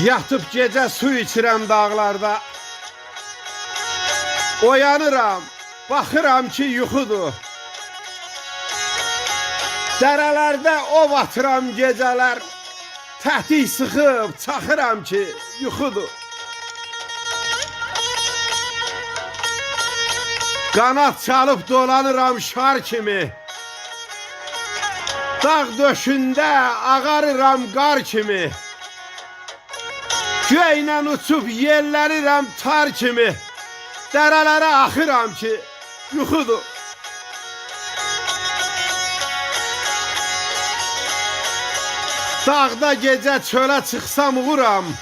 Yatıb gecə su içirəm dağlarda. Oyanıram, baxıram ki, yuxudur. Dərələrdə ov atıram gecələr. Tətik sıxıb çaxıram ki, yuxudur. Qanat çalıb dolanıram şar kimi. Dağ döşündə ağarıram qar kimi. Göylə uçub yerlərirəm tar kimi. Dərələrə axıram ki, yuxudur. Dağda gecə çölə çıxsam uğuram.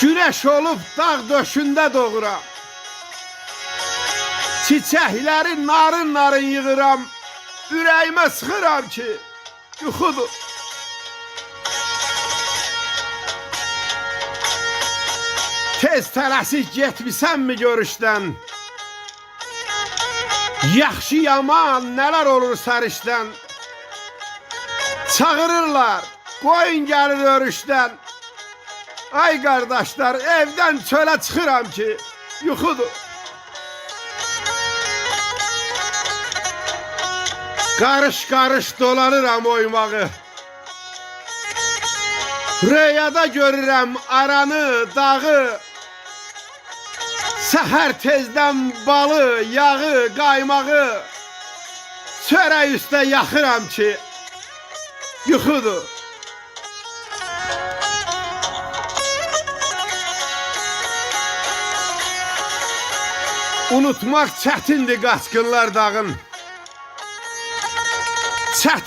Güneş olub dağ döşündə doğuram. Çiçəkləri narın-narın yığıram. Ürəyimə sıxıram ki, yuxudur. Tez tələsik getmisənmi görüşdən? Yaxşı yaman nələr olur sərişdən? Çağırırlar, qoyun gəlir örüşdən. Ay qardaşlar, evdən çölə çıxıram ki, yuxudur. Qarış-qarış dolanıram oymağı. Röyada görürəm aranı, dağı. Səhər tezdən balı, yağı, qaymağı. Çörək üstə yaxıram ki, yuxudur. Unutmaq çətindir qaçqınlar dağın. Çətin